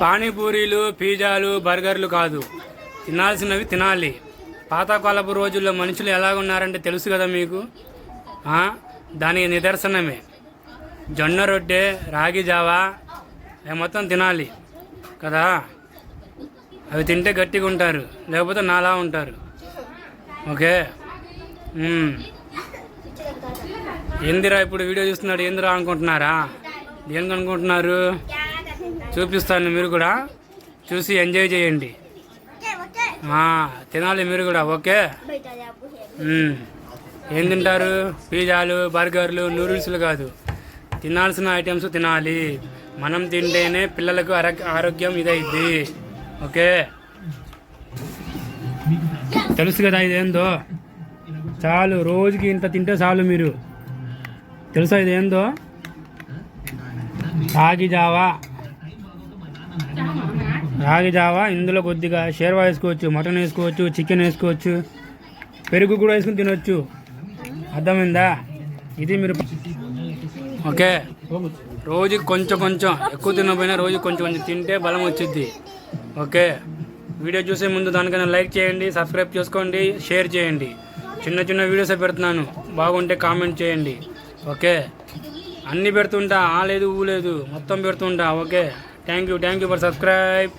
పానీపూరీలు పిజ్జాలు బర్గర్లు కాదు. తినాల్సినవి తినాలి. పాతకాలపు రోజుల్లో మనుషులు ఎలా ఉన్నారంటే తెలుసు కదా మీకు? దానికి నిదర్శనమే. జొన్న రొట్టె రాగి జావా అవి మొత్తం తినాలి. కదా? అవి తింటే గట్టిగా ఉంటారు. లేకపోతే నాలా ఉంటారు. ఓకే? ఏందిరా ఇప్పుడు వీడియో చూస్తున్నాడు? ఏందిరా అనుకుంటున్నారా? దేనికి అనుకుంటున్నారు? చూపిస్తాను మీరు కూడా. చూసి ఎంజాయ్ చేయండి. తినాలి మీరు కూడా ఓకే? ఏం తింటారు? పిజ్జాలు బర్గర్లు నూడిల్స్లు కాదు. తినాల్సిన ఐటమ్స్ తినాలి. మనం తింటేనే పిల్లలకు ఆరోగ్య ఆరోగ్యం ఇదైద్ది. ఓకే? తెలుసు కదా ఇదేందో? చాలు రోజుకి ఇంత తింటే చాలు మీరు. తెలుసా ఇదేందో? తాగి జావా. రాగి జావా ఇందులో కొద్దిగా షేర్వా వేసుకోవచ్చు మటన్ వేసుకోవచ్చు చికెన్ వేసుకోవచ్చు పెరుగు కూడా వేసుకుని తినొచ్చు. అర్థమైందా? ఇది మీరు ఓకే. రోజు కొంచెం కొంచెం ఎక్కువ తినకపోయినా రోజు కొంచెం కొంచెం తింటే బలం వచ్చింది ఓకే. వీడియో చూసే ముందు దానికైనా లైక్ చేయండి సబ్స్క్రైబ్ చేసుకోండి షేర్ చేయండి. చిన్న చిన్న వీడియోస్ పెడుతున్నాను. బాగుంటే కామెంట్ చేయండి. ఓకే. అన్నీ పెడుతుంటా ఆ లేదు ఊ లేదు మొత్తం పెడుతుంటా okay. thank you thank you for subscribe